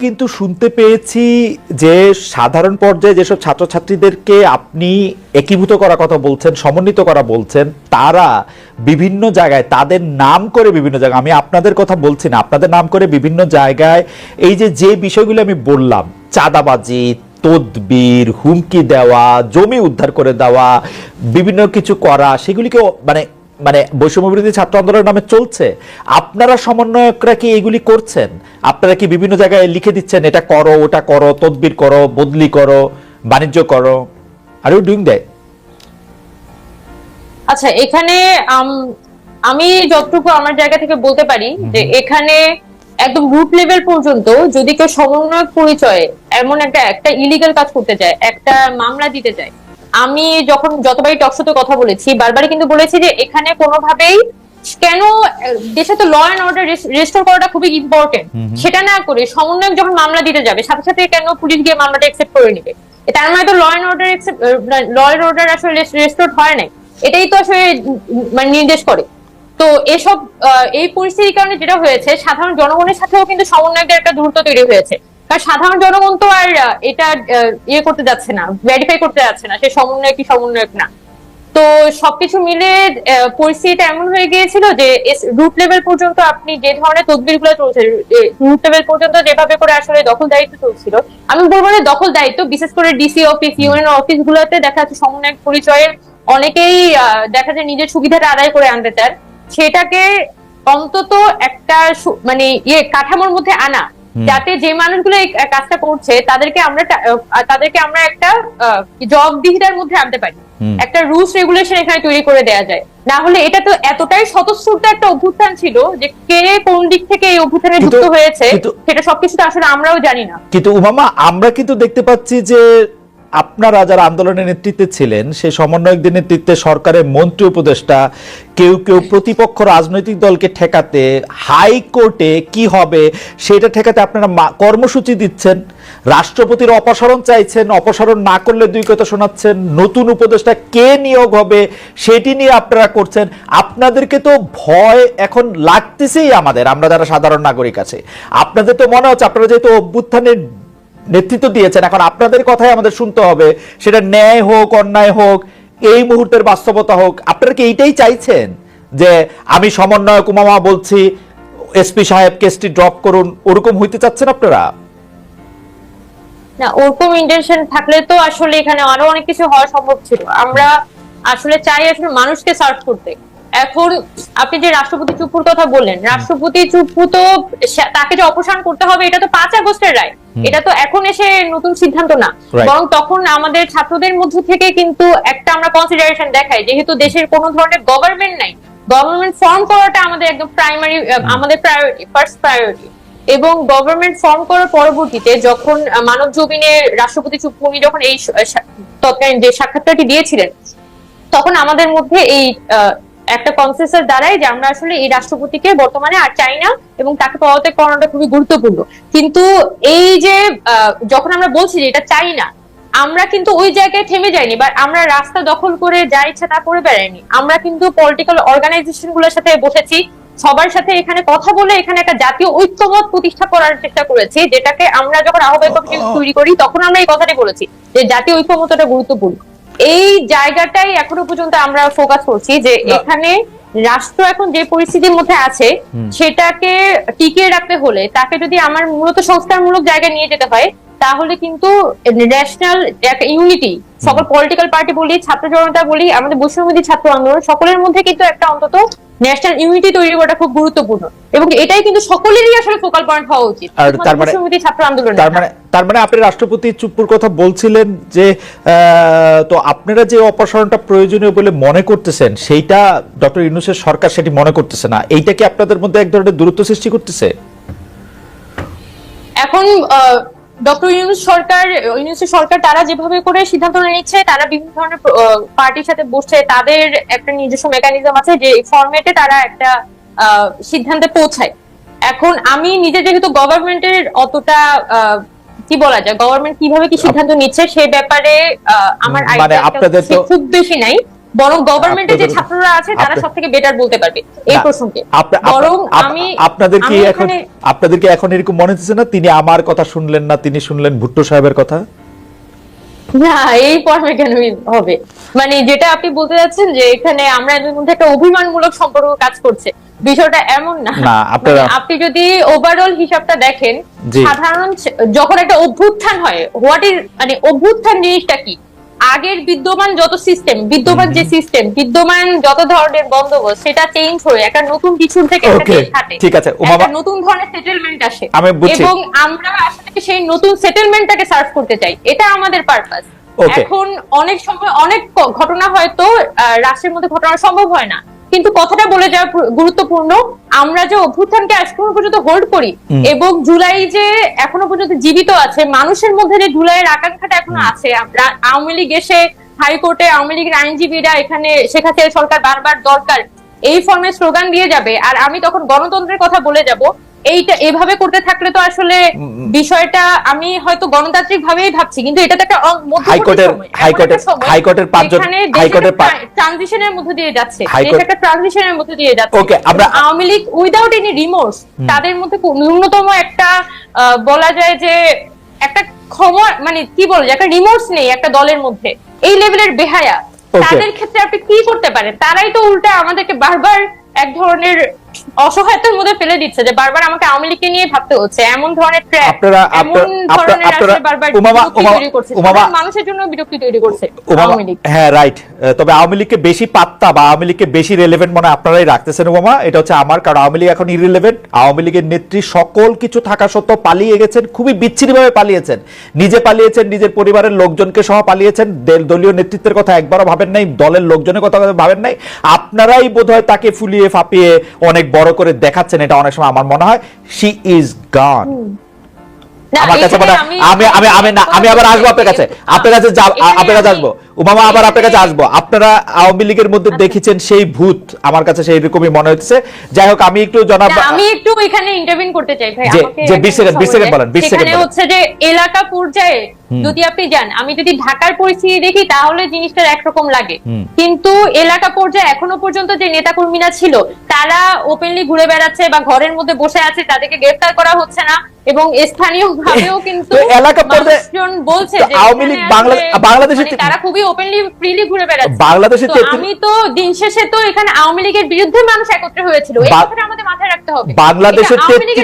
কিন্তু শুনতে পেয়েছি যে সাধারণ পর্যায়ে যেসব ছাত্রছাত্রীদেরকে আপনি একীভূত করার কথা বলছেন, সমন্বিত করা বলছেন, তারা বিভিন্ন জায়গায়, তাদের নাম করে বিভিন্ন জায়গায়, আমি আপনাদের কথা বলছি না, আপনাদের নাম করে বিভিন্ন জায়গায় এই যে যে বিষয়গুলো আমি বললাম, চাঁদাবাজি, তদবির, হুমকি দেওয়া, জমি উদ্ধার করে দেওয়া, বিভিন্ন কিছু করা সেগুলিকে মানে মানে বৈষম্য বিরোধী ছাত্র আন্দোলনের নামে চলছে। আপনারা সমন্বয়করা কি এগুলি করছেন? আপনারা কি বিভিন্ন জায়গায় লিখে দিচ্ছেন এটা করো ওটা করো তদবির করো বদলি করো বাণিজ্য করো আর ইউ ডুইং দ্যাট আচ্ছা এখানে আম- যতটুকু আমার জায়গা থেকে বলতে পারি যে এখানে একদম রুট লেভেল পর্যন্ত যদি কেউ সমন্বয়ক পরিচয়ে এমন একটা একটা ইলিগাল কাজ করতে চায় একটা মামলা দিতে চায় আমি যখন যতবারই টকশোতে কথা বলেছি বারবারই কিন্তু বলেছি যে এখানে কোনোভাবেই কেন দেশে তো ল অ্যান্ড অর্ডার রেস্টোর করাটা খুবই ইম্পর্টেন্ট সেটা না করে সমন্বয়ক যখন মামলা দিতে যাবে সাথে সাথে কেন পুলিশ গিয়ে মামলাটা একসেপ্ট করে নিবে? তার মানে তো law and order law and order আসলে রেস্টোর হয় নাই। এটাই তো আসলে মানে নির্দেশ করে। তো এসব এই পরিস্থিতির কারণে যেটা হয়েছে সাধারণ জনগণের সাথেও কিন্তু সমন্বয়কের একটা দূরত্ব তৈরি হয়েছে। কারণ সাধারণ জনগণ তো আর এটা ইয়ে করতে যাচ্ছে না ভেরিফাই করতে যাচ্ছে না, সে সমন্বয় কি সমন্বয়ক না। তো সবকিছু মিলে পরিস্থিতিটা এমন হয়ে গিয়েছিল যে রুট লেভেল পর্যন্ত আপনি যে ধরনের তদবিরগুলো চলছে রুট লেভেল পর্যন্ত যেভাবে করে আসলে দখল দায়িত্ব চলছিল আমি বলব না দখল দায়িত্ব, বিশেষ করে ডিসি অফিস ইউএন অফিস গুলোতে দেখা যাচ্ছে সমন্বয়ক পরিচয়ের অনেকেই দেখা যায় নিজের সুবিধাটা আদায় করে আনতে চান। সেটাকে অন্তত একটা মানে ইয়ে কাঠামোর মধ্যে আনা। যাতে যে মানুষগুলো এই কাজটা করছে তাদেরকে আমরা তাদেরকে আমরা একটা জবাবদিহিতার মধ্যে আনতে পারি। একটা রুলস রেগুলেশন এখানে তৈরি করে দেয়া যায়। না হলে এটা তো এতটাই স্বতঃস্ফূর্ত একটা অভ্যুত্থান ছিল যে কে কোন দিক থেকে এই অভ্যুত্থানে যুক্ত হয়েছে সেটা সবকিছু তো আসলে আমরাও জানি না। কিন্তু উমামা আমরা কিন্তু দেখতে পাচ্ছি যে আপনারা যারা আন্দোলনের নেতৃত্বে ছিলেন, সেই সমন্বয়কদের নেতৃত্বে সরকারের মন্ত্রী উপদেষ্টা কেউ কেউ প্রতিপক্ষ রাজনৈতিক দলকে ঠেকাতে হাইকোর্টে কি হবে সেটা ঠেকাতে আপনারা কর্মসূচি দিচ্ছেন, রাষ্ট্রপতির অপসারণ চাইছেন, অপসারণ না করলে দুই কথা শোনাচ্ছেন, নতুন উপদেষ্টা কে নিয়োগ হবে সেটি নিয়ে আপনারা করছেন। আপনাদেরকে তো ভয় এখন লাগতেছেই আমাদের, আমরা যারা সাধারণ নাগরিক আছে। আপনাদের তো মনে হচ্ছে, আপনারা যেহেতু অভ্যুত্থানের নেতৃত্ব দিয়েছেন। এখন আপনাদের কথাই আমাদের শুনতে হবে। সেটা ন্যায় হোক, অন্যায় হোক, এই মুহূর্তের বাস্তবতা হোক, আপনারা কি এইটাই চাইছেন? যে আমি সমন্বয়ক উমামা বলছি, এসপি সাহেব কেসটি ড্রপ করুন, ওরকম হইতে চাচ্ছেন আপনারা? না, ওরকম ইন্টেনশন থাকলে তো আসলে এখানে আরও অনেক কিছু হওয়া সম্ভব ছিল। আমরা আসলে চাই আসলে মানুষকে সার্ভ করতে। এখন আপনি যে রাষ্ট্রপতি চুপুর কথা বললেন, রাষ্ট্রপতি চুপ্পু তো তাকে যে অপসারণ করতে হবে, এটা তো পাঁচ আগস্টের রায়। এটা তো এখন এসে নতুন সিদ্ধান্ত না। বরং তখন আমাদের ছাত্রদের মধ্যে থেকে কিন্তু একটা আমরা কনসিডারেশন দেখাই যেহেতু দেশের কোনো ধরনের গভর্নমেন্ট নাই। গভর্নমেন্ট ফর্ম করাটা আমাদের একদম প্রাইমারি আমাদের প্রায়োরিটি ফার্স্ট প্রায়োরিটি এবং গভর্নমেন্ট ফর্ম করার পরবর্তীতে যখন মানব জমিনে রাষ্ট্রপতি উনি যখন এই তৎকালীন যে সাক্ষাৎকারটি দিয়েছিলেন তখন আমাদের মধ্যে এই একটা কনসেন্সাস দাঁড়ায় যে আমরা আসলে এই রাষ্ট্রপতিকে বর্তমানে আর চাই না এবং তাকে পদত্যাগ করানোটা খুবই গুরুত্বপূর্ণ। কিন্তু এই যে যখন আমরা বলছি যে এটা চাই না আমরা কিন্তু ওই জায়গায় থেমে যাইনি বা আমরা রাস্তা দখল করে যা ইচ্ছা তা করে বেড়াইনি। আমরা কিন্তু পলিটিক্যাল অর্গানাইজেশনগুলোর সাথে বসেছি সবার সাথে এখানে কথা বলে এখানে একটা জাতীয় ঐক্যমত প্রতিষ্ঠা করার চেষ্টা করেছি যেটাকে আমরা যখন আহ্বায়ক কমিটি তৈরি করি তখন আমরা এই কথাটি বলেছি যে জাতীয় ঐক্যমতটা গুরুত্বপূর্ণ। এই জায়গাটাই এখনও পর্যন্ত আমরা ফোকাস করছি যে এখানে রাষ্ট্র এখন যে পরিস্থিতির মধ্যে আছে সেটাকে টিকিয়ে রাখতে হলে তাকে যদি আমার মূলত সংস্কারমূলক জায়গায় নিয়ে যেতে হয় তাহলে কিন্তু ন্যাশনাল একটা ইউনিটি সকল পলিটিক্যাল পার্টি বলি ছাত্র জনতা বলি আমাদের বৈষ্ণবী ছাত্র আন্দোলন সকলের মধ্যে কিন্তু একটা অন্তত ন্যাশনাল ইউনিটি তৈরি করাটা খুব গুরুত্বপূর্ণ। এবং এটাই কিন্তু সকলেরই আসলে ফোকাল পয়েন্ট হওয়া উচিত। আর তার মানে- ছাত্র আন্দোলন। তার মানে তার মানে আপনি রাষ্ট্রপতি চুপ্পুর কথা বলছিলেন যে আহ, তো আপনারা যে অপসারণটা প্রয়োজনীয় বলে মনে করতেছেন সেইটা ডক্টর ইউনুসের সরকার সেটি মনে করতেছে না। এইটা কি আপনাদের মধ্যে এক ধরনের দূরত্ব সৃষ্টি করতেছে? এখন ডক্টর ইউনুস সরকার ইউনুসের সরকার তারা যেভাবে করে সিদ্ধান্ত নিচ্ছে তারা বিভিন্ন ধরনের পার্টির সাথে বসছে তাদের একটা নিজস্ব মেকানিজম আছে যে ফরম্যাটে তারা একটা আহ, সিদ্ধান্তে পৌঁছায়। এখন আমি নিজে যেহেতু গভর্নমেন্টের অতটা আহ, কি বলা যায় গভর্নমেন্ট কীভাবে কি সিদ্ধান্ত নিচ্ছে সে ব্যাপারে আমার মানে খুব বেশি নাই। বরং গভর্নমেন্টের যে ছাত্ররা আছে তারা সব থেকে বেটার বলতে পারবে। এই প্রসঙ্গে বরং আমি আপনাদের কি এখন আপনাদের কি এখন এরকম মনে হচ্ছে না তিনি আমার কথা শুনলেন না তিনি শুনলেন ভুট্টো সাহেবের কথা? না এই ফর্মে কেন হবে? মানে যেটা আপনি বলতে যাচ্ছেন যে এখানে আমরা এদের মধ্যে একটা অভিমানমূলক সম্পর্ক কাজ করছে। বিষয়টা এমন না। মানে আপনি যদি ওভারঅল হিসাবটা দেখেন সাধারণ যখন একটা অভ্যুত্থান হয় হোয়াট ইজ মানে অভ্যুত্থান জিনিসটা কি? আগের বিদ্যমান যত সিস্টেম বিদ্যমান যে সিস্টেম বিদ্যমান যত ধরনের বন্দোবস্ত সেটা চেঞ্জ হয়ে একটা নতুন কিছু থেকে একটা দেশ হাঁটে ঠিক আছে, একটা নতুন ধরনের সেটেলমেন্ট আসে। আমি বুঝছি। এবং আমরা আসলে সেই নতুন সেটেলমেন্টটাকে সার্ভ করতে চাই। এটা আমাদের পারপাস এখন অনেক সময় অনেক ঘটনা হয়তো রাষ্ট্রের মধ্যে ঘটনা সম্ভব হয় না। কিন্তু কথাটা বলে যাওয়া গুরুত্বপূর্ণ। আমরা যে অভ্যুত্থানকে এখনও পর্যন্ত হোল্ড করি এবং জুলাই যে এখনও পর্যন্ত জীবিত আছে মানুষের মধ্যে যে জুলাইয়ের আকাঙ্ক্ষাটা এখনও আছে। আমরা আওয়ামী লীগ এসে হাইকোর্টে আওয়ামী লীগের আইনজীবীরা এখানে শেখ হাসিনা সরকার বারবার দরকার। এই ফর্মে স্লোগান দিয়ে যাবে। আর আমি তখন গণতন্ত্রের কথা বলে যাব। এইটা এভাবে করতে থাকলে তো আসলে বিষয়টা আমি হয়তো গণতান্ত্রিক ভাবেই ভাবছি কিন্তু এটা তো একটা হাইকোর্টের- হাইকোর্টের- হাইকোর্টের পাঁচজন- হাইকোর্টের ট্রানজিশনের মধ্যে দিয়ে যাচ্ছে দেশ একটা ট্রানজিশনের মধ্যে দিয়ে যাচ্ছে। Okay, আমরা- Awami League without any remorse তাদের মধ্যে ন্যূনতম একটা আহ, বলা যায় যে একটা ক্ষমা মানে কি বলে যে একটা রিমোর্স নেই একটা দলের মধ্যে। এই লেভেলের বেহায়া। তাদের ক্ষেত্রে আপনি কি করতে পারেন? তারাই তো উল্টা আমাদেরকে বারবার এক ধরনের অসহায়তার মধ্যে ফেলে দিচ্ছে যে বারবার আমাকে আওয়ামী লীগকে নিয়ে ভাবতে হচ্ছে এমন ধরনের ট্র্যাপ আপনারা- এমন আপনারা- ধরনের আসলে বারবার তৈরি করছে মানুষের জন্য বিরক্তি তৈরি করছে আওয়ামী লীগ। হ্যাঁ রাইট তবে আওয়ামী লীগকে বেশি পাত্তা বা আওয়ামী লীগকে বেশি রেলেভেন্ট মনে আপনারাই রাখতেছেন ওবামা এটা হচ্ছে আমার কারণ আওয়ামী লীগ এখন ইরিলেভেন্ট আওয়ামী লীগের নেত্রী সকল কিছু থাকা সত্ত্বেও পালিয়ে গেছেন খুবই বিচ্ছিরিভাবে পালিয়েছেন। নিজে পালিয়েছেন নিজের পরিবারের লোকজনকে সহ পালিয়েছেন দলীয় নেতৃত্বের কথা একবারও ভাবেন নাই দলের লোকজনের কথা ভাবেন নাই। আপনারাই বোধহয় তাকে ফুলিয়ে ফাপিয়ে অনেক বড় করে দেখাচ্ছেন এটা অনেক সময় আমার মনে হয় শি ইজ গান আমার কাছে মনে আমি আমি আমি না আমি আবার আসব আপনার কাছে। আপনার কাছে যাব আপনার কাছে আসব। উমামা আবার আপনার কাছে আসব। আপনারা আওয়ামী লীগের মধ্যে দেখেছেন সেই ভূত আমার কাছে সেই রকমই মনে হচ্ছে। যাই হোক আমি একটু জনাব আমি একটু এখানে ইন্টারভিন করতে চাই ভাই আমাকে যে 20 সেকেন্ড, 20 সেকেন্ড বলেন, 20 সেকেন্ড হচ্ছে যে এলাকা পর্যায়ে যদি আপনি যান আমি যদি ঢাকার পরিস্থিতি দেখি তাহলে জিনিসটা একরকম লাগে। কিন্তু এলাকা পর্যায়ে এখনও পর্যন্ত যে নেতাকর্মীরা ছিল তারা ওপেনলি ঘুরে বেড়াচ্ছে বা ঘরের মধ্যে বসে আছে তাদেরকে গ্রেফতার করা হচ্ছে না। এবং স্থানীয় ভাবেও কিন্তু এলাকা মানুষজন বলছে তো যে আওয়ামী লীগ এখানে বাংলা- আসলে বাংলাদেশের মানে তারা খুবই ওপেনলি ফ্রিলি ঘুরে বেড়াচ্ছে। তেত্রিশ- আমি তো দিন শেষে তো এখানে আওয়ামী লীগের বিরুদ্ধে মানুষ একত্রে হয়েছিল। এই কথাটা আমাদের মাথায় রাখতে হবে। বাংলাদেশের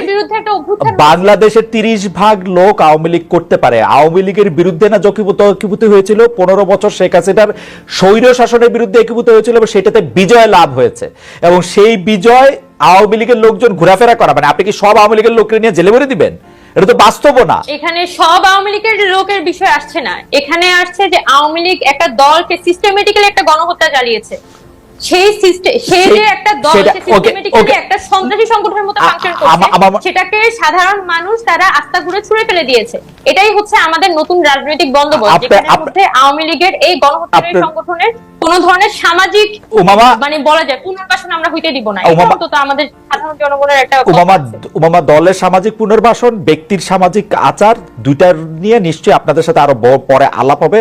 বিরুদ্ধে একটা অভ্যুত্থান বাংলাদেশের তিরিশ ভাগ লোক আওয়ামী লীগ করতে পারে। আওয়ামী লীগের বিরুদ্ধে না যকিভূত একীভূত হয়েছিল? পনেরো বছর শেখ হাসিনার স্বৈর শাসনের বিরুদ্ধে একীভূত হয়েছিল এবং সেটাতে বিজয় লাভ হয়েছে। এবং সেই বিজয় আওয়ামী লীগের লোকজন ঘোরাফেরা করা মানে আপনি কি সব আওয়ামী লীগের লোককে নিয়ে জেলে ভরে দিবেন? এটা তো বাস্তব না। এখানে সব আওয়ামী লীগের লোকের বিষয় আসছে না। এখানে আসছে যে আওয়ামী লীগ একটা দলকে সিস্টেমেটিক্যালি একটা গণহত্যা চালিয়েছে। সেই সিস্টেম সেই- যে একটা দল সিস্টেমেটিক্যালি একটা সন্ত্রাসী সংগঠনের মতো ফাংশন করছে সেটাকে সাধারণ মানুষ তারা আস্থা ঘুরে ছুঁড়ে ফেলে দিয়েছে। এটাই হচ্ছে আমাদের নতুন রাজনৈতিক বন্দোবস্ত আপ- মধ্যে আওয়ামী লীগের এই গণহত্যাকারী সংগঠনের কোন ধরনের সামাজিক মানে বলা যায় পুনর্বাসন আমরা হইতে দিব না। অন্তত আমাদের সাধারণ জনগণের একটা উমামা দলের সামাজিক পুনর্বাসন ব্যক্তির সামাজিক আচার দুইটার নিয়ে নিশ্চয়ই আপনাদের সাথে আরও পরে আলাপ হবে।